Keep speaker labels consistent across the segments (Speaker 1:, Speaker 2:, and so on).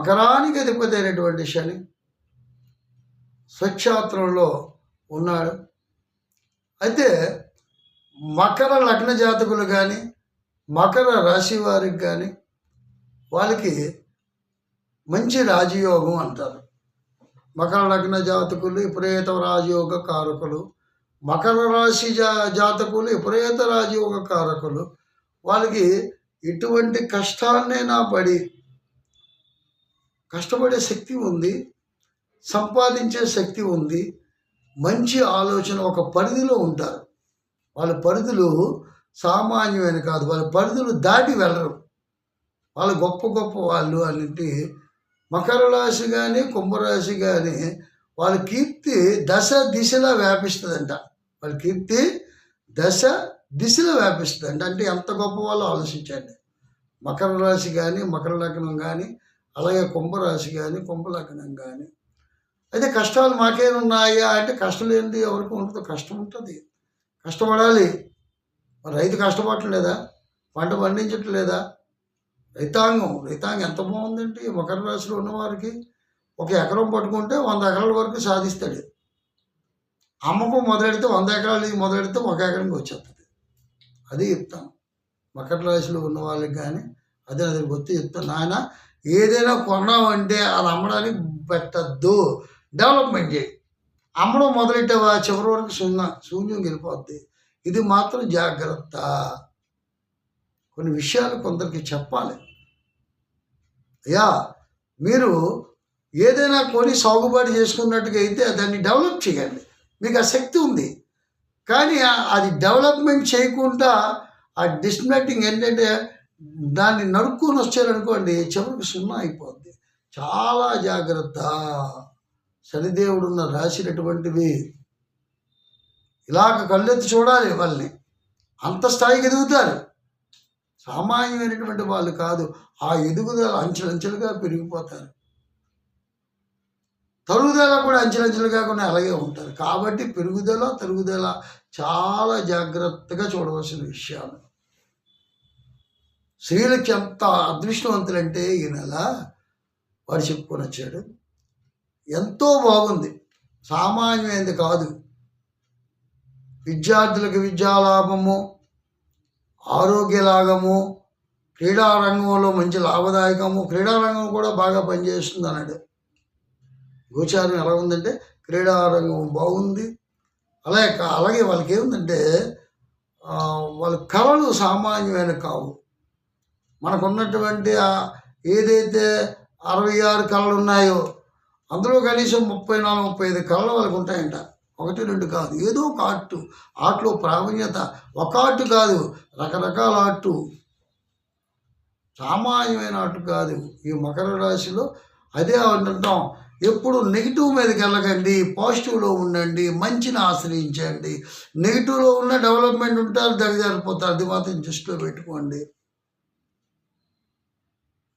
Speaker 1: మకరానికి అధిపతి అయినటువంటి శని స్వచ్ఛాత్రంలో ఉన్నాడు. అయితే మకర లగ్న జాతకులు కానీ మకర రాశి వారికి కానీ వాళ్ళకి మంచి రాజయోగం అంటారు. మకర లగ్న జాతకులు విపరీత రాజయోగ కారకులు మకర రాశి జా జాతకులు విపరీత రాజయోగ కారకులు. వాళ్ళకి ఎటువంటి కష్టాన్నైనా పడి కష్టపడే శక్తి ఉంది సంపాదించే శక్తి ఉంది మంచి ఆలోచన ఒక పరిధిలో ఉంటారు. వాళ్ళ పరిధులు సామాన్యమైన కాదు వాళ్ళ పరిధులు దాటి వెళ్ళరు. వాళ్ళు గొప్ప గొప్ప వాళ్ళు అన్నింటి మకర రాశి కానీ కుంభరాశి కానీ వాళ్ళ కీర్తి దశ దిశలా వ్యాపిస్తుందంట. వాళ్ళ కీర్తి దశ దిశలో వ్యాపిస్తుందంట. అంటే ఎంత గొప్ప వాళ్ళు ఆలోచించండి. మకర రాశి కానీ మకర లగ్నం కానీ అలాగే కుంభరాశి కానీ కుంభలగ్నం కానీ అయితే కష్టాలు మాకేమున్నాయా అంటే కష్టం ఏంటి? ఎవరికి ఉండదు కష్టం ఉంటుంది. కష్టపడాలి. మరి రైతు కష్టపడట్లేదా పంట పండించట్లేదా రైతాంగం రైతాంగం ఎంత బాగుందండి? మకర రాశిలో ఉన్నవారికి ఒక ఎకరం పట్టుకుంటే వంద ఎకరాల వరకు సాధిస్తాడు. అమ్మకం మొదలెడితే వంద ఎకరాలు మొదలెడితే ఒక ఎకరంకి వచ్చేస్తుంది. అది చెప్తాను మకర రాశిలో ఉన్న వాళ్ళకి కానీ అదే అది గుర్తు చెప్తాను. నాయన ఏదైనా కొన్నామంటే అది అమ్మడానికి పెట్టద్దు. డెవలప్మెంట్ చేయి. అమ్మడం మొదలెట్టావా? చివరి వరకు శూన్య శూన్యం గెలిపోద్ది ఇది మాత్రం జాగ్రత్త. కొన్ని విషయాలు కొందరికి చెప్పాలి. అయ్యా మీరు ఏదైనా కొని సాగుబాటు చేసుకున్నట్టుగా అయితే దాన్ని డెవలప్ చేయండి. మీకు ఆ శక్తి ఉంది. కానీ అది డెవలప్మెంట్ చేయకుండా ఆ డిస్కనెక్టింగ్ ఏంటంటే దాన్ని నడుక్కొని వచ్చారనుకోండి చివరికి సున్నా అయిపోద్ది. చాలా జాగ్రత్త. శనిదేవుడున్న రాసినటువంటివి ఇలాగ కళ్ళెత్తి చూడాలి వాళ్ళని. అంత స్థాయికి ఎదుగుతారు. సామాన్యమైనటువంటి వాళ్ళు కాదు. ఆ ఎదుగుదల అంచెలంచెలుగా పెరిగిపోతారు. తరుగుదల కూడా అంచెలంచెలుగా కూడా అలాగే ఉంటారు. కాబట్టి పెరుగుదల తరుగుదల చాలా జాగ్రత్తగా చూడవలసిన విషయాలు. స్త్రీలకి ఎంత అదృష్టవంతులంటే ఈ నెల వారు చెప్పుకొని వచ్చాడు. ఎంతో బాగుంది. సామాన్యమైనది కాదు. విద్యార్థులకు విద్యాలాభము ఆరోగ్య లాభము క్రీడా రంగంలో మంచి లాభదాయకము క్రీడారంగం కూడా బాగా పనిచేస్తుంది అన్నాడు. గోచారం ఎలా ఉందంటే క్రీడారంగం బాగుంది. అలాగే అలాగే వాళ్ళకి ఏముందంటే వాళ్ళ కళలు సామాన్యమైన కావు. మనకున్నటువంటి ఏదైతే అరవై ఆరు కళలు ఉన్నాయో అందులో కనీసం ముప్పై నాలుగు ముప్పై ఐదు కళలు వాళ్ళకి ఉంటాయంట. ఒకటి రెండు కాదు. ఏదో ఒక ఆర్టు. ఆర్ట్లో ప్రావీణ్యత. ఒక ఆర్టు కాదు. రకరకాల ఆర్టు. సామాన్యమైన ఆర్టు కాదు. ఈ మకర రాశిలో అదే అంటుంటాం ఎప్పుడు నెగిటివ్ మీదకి వెళ్ళకండి. పాజిటివ్లో ఉండండి. మంచిని ఆశ్రయించండి. నెగిటివ్లో ఉన్న డెవలప్మెంట్ ఉంటారు దగ్గరిపోతారు అది మాత్రం దృష్టిలో పెట్టుకోండి.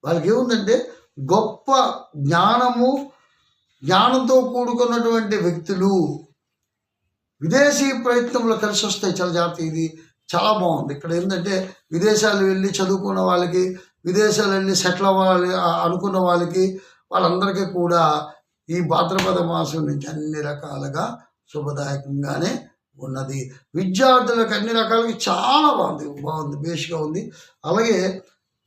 Speaker 1: వాళ్ళకి ఏముందంటే గొప్ప జ్ఞానము జ్ఞానంతో కూడుకున్నటువంటి వ్యక్తులు విదేశీ ప్రయత్నంలో కలిసి వస్తాయి చాలా జాగ్రత్త ఇది చాలా బాగుంది. ఇక్కడ ఏంటంటే విదేశాలు వెళ్ళి చదువుకున్న వాళ్ళకి విదేశాలు వెళ్ళి సెటిల్ అవ్వాలి అనుకున్న వాళ్ళకి వాళ్ళందరికీ కూడా ఈ భాద్రపద మాసం నుంచి అన్ని రకాలుగా శుభదాయకంగానే ఉన్నది. విద్యార్థులకు అన్ని రకాలకి చాలా బాగుంది బాగుంది బేస్గా ఉంది. అలాగే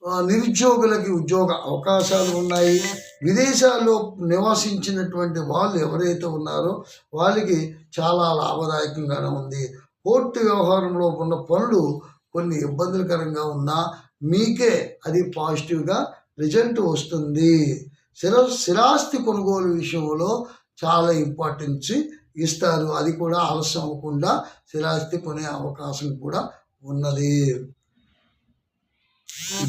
Speaker 1: నిరుద్యోగులకి ఉద్యోగ అవకాశాలు ఉన్నాయి. విదేశాల్లో నివసించినటువంటి వాళ్ళు ఎవరైతే ఉన్నారో వాళ్ళకి చాలా లాభదాయకంగానే ఉంది. కోర్టు వ్యవహారంలో ఉన్న పనులు కొన్ని ఇబ్బందులకరంగా ఉన్నా మీకే అది పాజిటివ్గా రిజల్ట్ వస్తుంది. స్థిర స్థిరాస్తి కొనుగోలు విషయంలో చాలా ఇంపార్టెన్స్ ఇస్తారు. అది కూడా ఆలస్యం అవ్వకుండా స్థిరాస్తి కొనే అవకాశం కూడా ఉన్నది.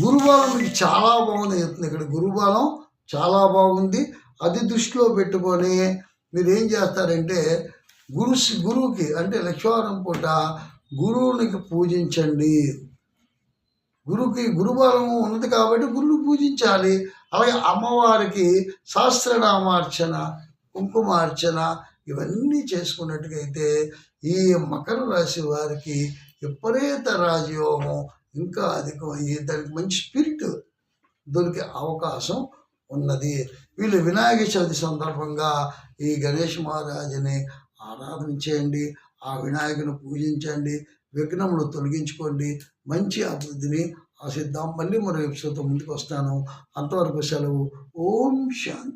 Speaker 1: గురుబాలం మీకు చాలా బాగుంది. చెప్తుంది ఇక్కడ గురుబలం చాలా బాగుంది. అది దృష్టిలో పెట్టుకొని మీరు ఏం చేస్తారంటే గురు గురువుకి అంటే లక్ష్మీవారం పూట గురువునికి పూజించండి. గురువుకి గురుబలం ఉన్నది కాబట్టి గురువుని పూజించాలి. అలాగే అమ్మవారికి సహస్రనామార్చన కుంకుమార్చన ఇవన్నీ చేసుకున్నట్టుగైతే ఈ మకర రాశి వారికి విపరీత రాజయోగం ఇంకా అధికమయ్యి దానికి మంచి స్పిరిట్ దొరికే అవకాశం ఉన్నది. వీళ్ళు వినాయక చవితి సందర్భంగా ఈ గణేష్ మహారాజుని ఆరాధన చేయండి ఆ వినాయకుని పూజించండి విఘ్నములు తొలగించుకోండి మంచి అభివృద్ధిని ఆశిద్దాం. మళ్ళీ మరో ఎపిసోడ్తో ముందుకు వస్తాను. అంతవరకు సెలవు. ఓం శాంతి.